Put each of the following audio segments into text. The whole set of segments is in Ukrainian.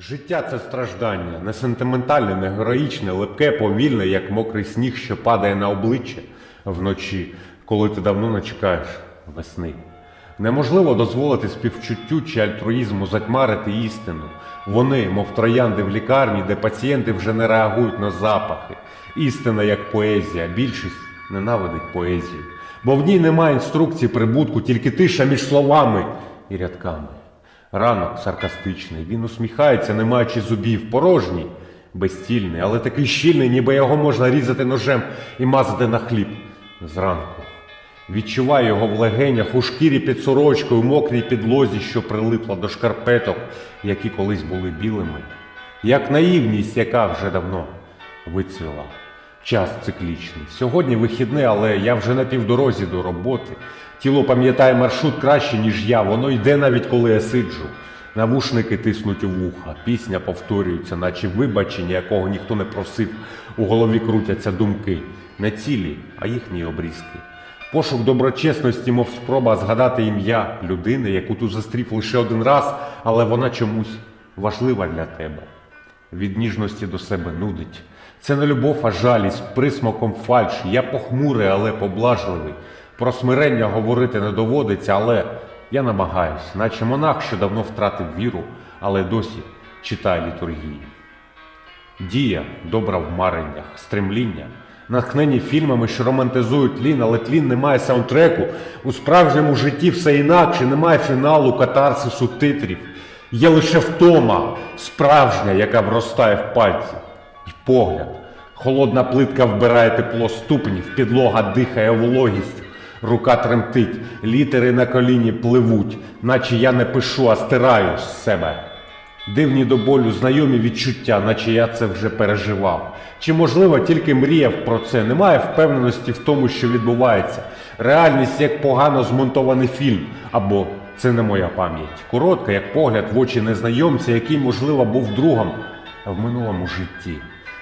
Життя це страждання, не сентиментальне, не героїчне, липке, повільне, як мокрий сніг, що падає на обличчя вночі, коли ти давно не чекаєш весни. Неможливо дозволити співчуттю чи альтруїзму затьмарити істину. Вони, мов троянди в лікарні, де пацієнти вже не реагують на запахи. Істина як поезія, більшість ненавидить поезію. Бо в ній немає інструкції прибутку, тільки тиша між словами і рядками. Ранок саркастичний, він усміхається, не маючи зубів, порожній, безцільний, але такий щільний, ніби його можна різати ножем і мазати на хліб зранку. Відчуваю його в легенях, у шкірі під сорочкою, в мокрій підлозі, що прилипла до шкарпеток, які колись були білими, як наївність, яка вже давно вицвіла. Час циклічний. Сьогодні вихідне, але я вже на півдорозі до роботи. Тіло пам'ятає маршрут краще, ніж я. Воно йде навіть коли я сиджу. Навушники тиснуть у вуха, пісня повторюється, наче вибачення, якого ніхто не просив. У голові крутяться думки. Не цілі, а їхні обрізки. Пошук доброчесності, мов спроба згадати ім'я людини, яку ти зустрів лише один раз, але вона чомусь важлива для тебе від ніжності до себе нудить. Це не любов, а жалість, присмаком фальш. Я похмурий, але поблажливий. Про смирення говорити не доводиться, але я намагаюсь, наче монах, що давно втратив віру, але досі читає літургії. Дія добра в мареннях, стремління, натхнені фільмами, що романтизують тлін, але тлін не має саундтреку. У справжньому житті все інакше, немає фіналу, катарсису, титрів. Є лише втома, справжня, яка вростає в пальці. І погляд. Холодна плитка вбирає тепло ступнів, підлога дихає вологість. Рука тремтить, літери на коліні пливуть, наче я не пишу, а стираю з себе. Дивні до болю знайомі відчуття, наче я це вже переживав. Чи можливо тільки мріяв про це? Немає впевненості в тому, що відбувається. Реальність як погано змонтований фільм, або це не моя пам'ять. Коротка, як погляд в очі незнайомця, який, можливо, був другом в минулому житті.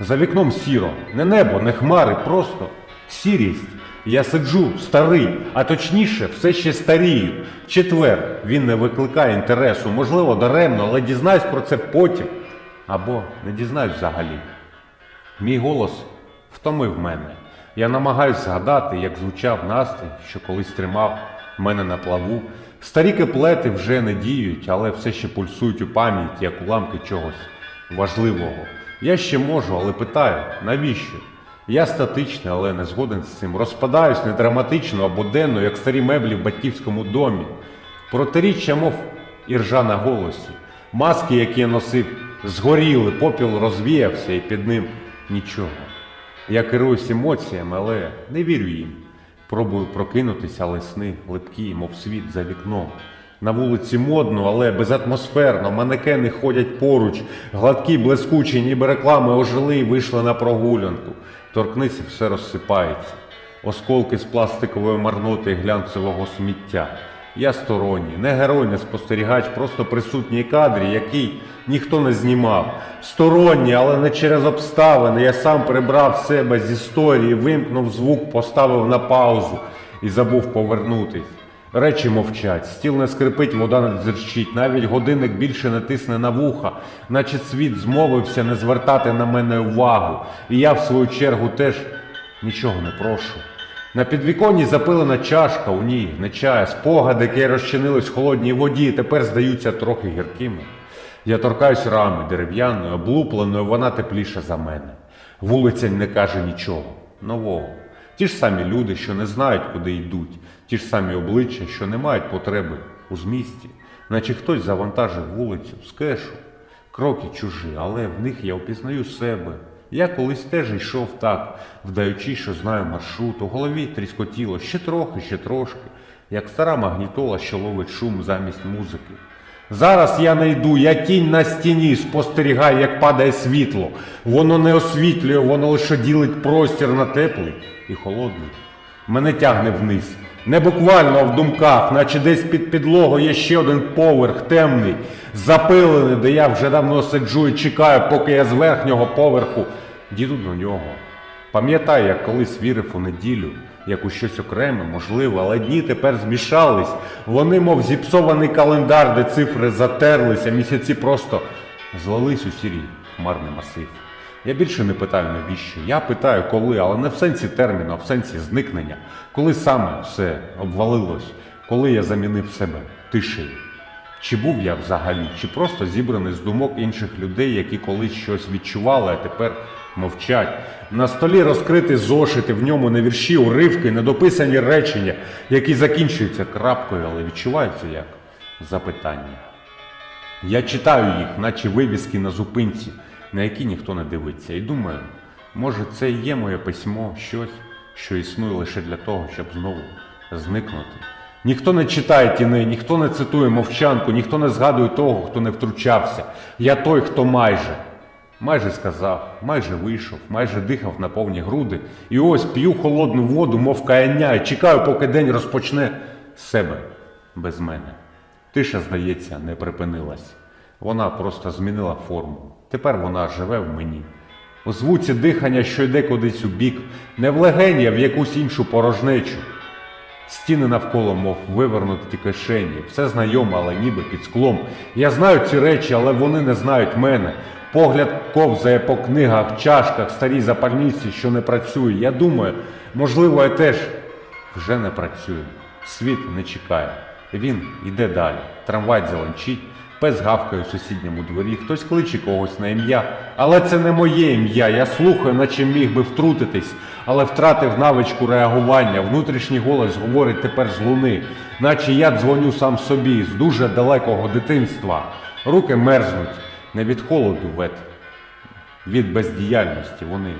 За вікном сіро, не небо, не хмари, просто сірість. Я сиджу старий, а точніше, все ще старію. Четвер він не викликає інтересу, можливо, даремно, але дізнаюсь про це потім. Або не дізнаюсь взагалі. Мій голос втомив мене. Я намагаюся згадати, як звучав настрій, що колись тримав мене на плаву. Старі киплети вже не діють, але все ще пульсують у пам'яті, як уламки чогось важливого. Я ще можу, але питаю, навіщо? Я статичний, але не згоден з цим. Розпадаюсь не драматично, а буденно, як старі меблі в батьківському домі. Протиріччя, мов іржа на голосі. Маски, які я носив, згоріли, попіл розвіявся, і під ним нічого. Я керуюсь емоціями, але не вірю їм. Пробую прокинутися, але сни липкі, мов світ за вікном. На вулиці модно, але безатмосферно. Манекени ходять поруч, гладкі, блискучі, ніби реклами ожили і вийшли на прогулянку. Торкнися, все розсипається. Осколки з пластикової марноти і глянцевого сміття. Я сторонній, не герой, не спостерігач, просто присутній кадрі, який ніхто не знімав. Сторонній, але не через обставини. Я сам прибрав себе з історії, вимкнув звук, поставив на паузу і забув повернутись. Речі мовчать, стіл не скрипить, вода не дзерчить, навіть годинник більше не тисне на вуха, наче світ змовився не звертати на мене увагу. І я, в свою чергу, теж нічого не прошу. На підвіконні запилена чашка, у ній не чая, спогади, які розчинились в холодній воді, тепер здаються трохи гіркими. Я торкаюсь рами дерев'яною, облупленою, вона тепліша за мене. Вулиця не каже нічого нового. Ті ж самі люди, що не знають, куди йдуть, ті ж самі обличчя, що не мають потреби у змісті, наче хтось завантажив вулицю з кешу. Кроки чужі, але в них я впізнаю себе. Я колись теж йшов так, вдаючи, що знаю маршрут, у голові тріскотіло ще трохи, ще трошки, як стара магнітола, що ловить шум замість музики. Зараз я не йду, я тінь на стіні, спостерігаю, як падає світло. Воно не освітлює, воно лише ділить простір на теплий і холодний. Мене тягне вниз. Не буквально а в думках, наче десь під підлогою є ще один поверх темний, запилений, де я вже давно сиджу і чекаю, поки я з верхнього поверху діду до нього. Пам'ятаю, як колись вірив у неділю, як у щось окреме, можливо, але дні тепер змішались. Вони, мов зіпсований календар, де цифри затерлися, місяці просто злились у сірій хмарний масив. Я більше не питаю навіщо. Я питаю коли, але не в сенсі терміну, а в сенсі зникнення. Коли саме все обвалилось, коли я замінив себе тишею. Чи був я взагалі, чи просто зібраний з думок інших людей, які колись щось відчували, а тепер мовчать. На столі розкриті зошити, в ньому не вірші, уривки, недописані речення, які закінчуються крапкою, але відчуваються як запитання. Я читаю їх, наче вивіски на зупинці, на які ніхто не дивиться, і думаю, може, це і є моє письмо, щось, що існує лише для того, щоб знову зникнути. Ніхто не читає тіней, ніхто не цитує мовчанку, ніхто не згадує того, хто не втручався. Я той, хто майже. Майже сказав, майже вийшов, майже дихав на повні груди. І ось п'ю холодну воду, мов каяння, і чекаю, поки день розпочне себе без мене. Тиша, здається, не припинилась. Вона просто змінила форму. Тепер вона живе в мені. У звуці дихання, що йде кудись у бік, не в легені, а в якусь іншу порожнечу. Стіни навколо, мов вивернуті кишені, все знайоме, але ніби під склом. Я знаю ці речі, але вони не знають мене. Погляд ковзає по книгах, чашках, старій запальниці, що не працює. Я думаю, можливо, я теж вже не працюю. Світ не чекає. Він йде далі. Трамвай дзеленчить, пес гавкає у сусідньому дворі, хтось кличе когось на ім'я. Але це не моє ім'я. Я слухаю, наче міг би втрутитись, але втратив навичку реагування. Внутрішній голос говорить тепер з луни, наче я дзвоню сам собі з дуже далекого дитинства. Руки мерзнуть не від холоду вет, від бездіяльності. Вони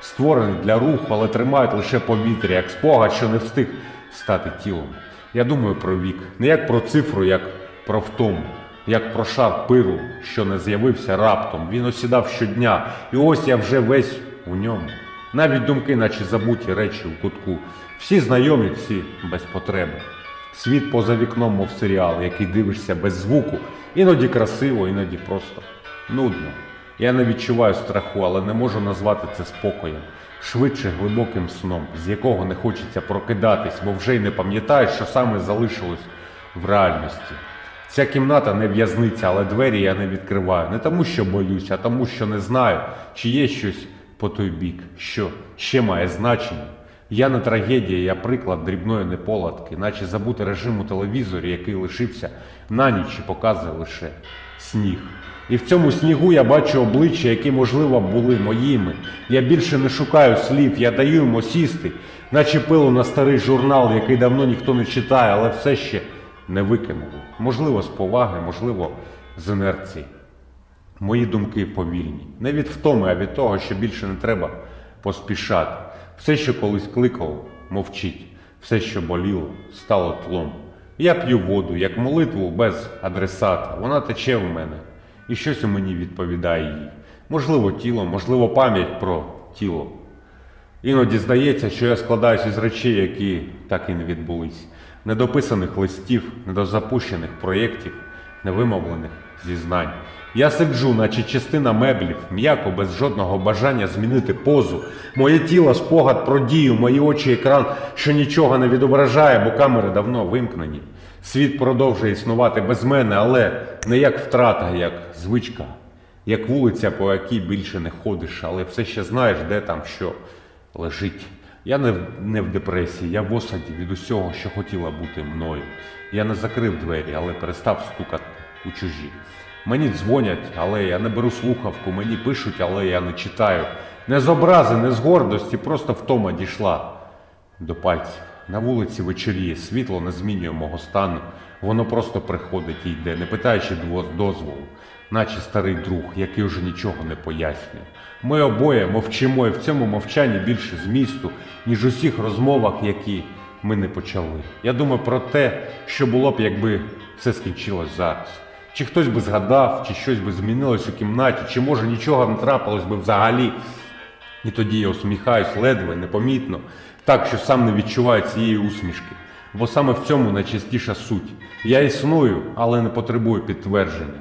створені для руху, але тримають лише повітря, як спогад, що не встиг стати тілом. Я думаю про вік, не як про цифру, як про втому, як про шар пиру, що не з'явився раптом. Він осідав щодня, і ось я вже весь у ньому. Навіть думки, наче забуті речі у кутку. Всі знайомі, всі без потреби. Світ поза вікном, мов серіал, який дивишся без звуку, іноді красиво, іноді просто нудно. Я не відчуваю страху, але не можу назвати це спокоєм, швидше глибоким сном, з якого не хочеться прокидатись, бо вже й не пам'ятаєш, що саме залишилось в реальності. Ця кімната не в'язниця, але двері я не відкриваю. Не тому, що боюсь, а тому, що не знаю, чи є щось по той бік, що ще має значення. Я не трагедія, я приклад дрібної неполадки, наче забути режим у телевізорі, який лишився на ніч і показує лише сніг. І в цьому снігу я бачу обличчя, які, можливо, були моїми. Я більше не шукаю слів, я даю йому сісти, наче пилу на старий журнал, який давно ніхто не читає, але все ще не викинули. Можливо, з поваги, можливо, з інерції. Мої думки повільні. Не від втоми, а від того, що більше не треба поспішати. Все, що колись кликало, мовчить. Все, що боліло, стало тлом. Я п'ю воду, як молитву без адресата. Вона тече в мене, і щось у мені відповідає їй. Можливо, тіло, можливо, пам'ять про тіло. Іноді здається, що я складаюся із речей, які так і не відбулись. Недописаних листів, недозапущених проєктів, невимовлених зізнань. Я сиджу, наче частина меблів, м'яко, без жодного бажання змінити позу. Моє тіло спогад про дію, мої очі екран, що нічого не відображає, бо камери давно вимкнені. Світ продовжує існувати без мене, але не як втрата, як звичка, як вулиця, по якій більше не ходиш, але все ще знаєш, де там що лежить. Я не, в- не в депресії, я в осаді від усього, що хотіла бути мною. Я не закрив двері, але перестав стукати у чужі. Мені дзвонять, але я не беру слухавку, мені пишуть, але я не читаю. Не з образи, не з гордості, просто втома дійшла до пальців. На вулиці вечоріє, світло не змінює мого стану. Воно просто приходить і йде, не питаючи дозволу, наче старий друг, який вже нічого не пояснює. Ми обоє мовчимо, і в цьому мовчанні більше змісту, ніж у всіх розмовах, які ми не почали. Я думаю про те, що було б, якби все скінчилось зараз. Чи хтось би згадав, чи щось би змінилось у кімнаті, чи може нічого не трапилось би взагалі. І тоді я усміхаюсь ледве, непомітно, так, що сам не відчуваю цієї усмішки. Бо саме в цьому найчастіша суть. Я існую, але не потребую підтвердження.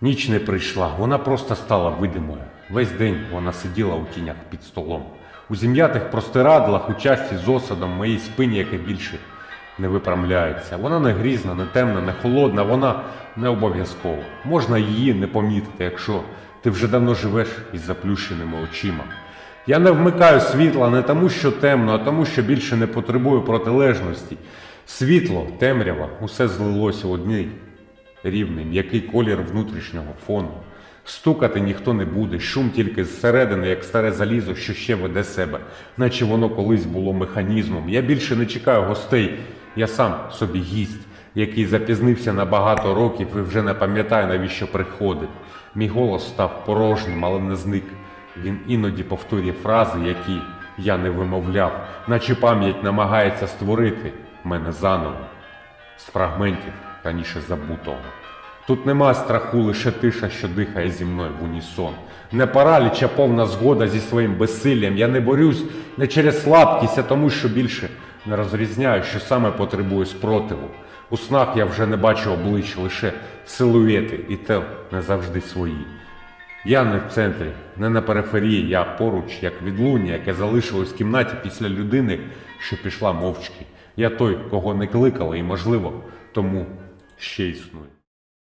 Ніч не прийшла, вона просто стала видимою. Весь день вона сиділа у тінях під столом. У зім'ятих простирадлах, у часті з осадом, моїй спині, яке більше не випрямляється. Вона не грізна, не темна, не холодна, вона не обов'язкова. Можна її не помітити, якщо ти вже давно живеш із заплющеними очима. Я не вмикаю світла не тому, що темно, а тому, що більше не потребую протилежності. Світло, темрява, усе злилося в одній рівний, м'який колір внутрішнього фону. Стукати ніхто не буде, шум тільки зсередини, як старе залізо, що ще веде себе, наче воно колись було механізмом. Я більше не чекаю гостей, я сам собі гість, який запізнився на багато років і вже не пам'ятає, навіщо приходив. Мій голос став порожнім, але не зник. Він іноді повторює фрази, які я не вимовляв, наче пам'ять намагається створити мене заново з фрагментів раніше забутого. Тут нема страху, лише тиша, що дихає зі мною в унісон. Не параліч, а повна згода зі своїм безсиллям. Я не борюсь не через слабкість, а тому, що більше не розрізняю, що саме потребує спротиву. У снах я вже не бачу облич, лише силуети, і те не завжди свої. Я не в центрі, не на периферії, я поруч, як відлуння, яке залишилось в кімнаті після людини, що пішла мовчки. Я той, кого не кликали, і, можливо, тому ще існую.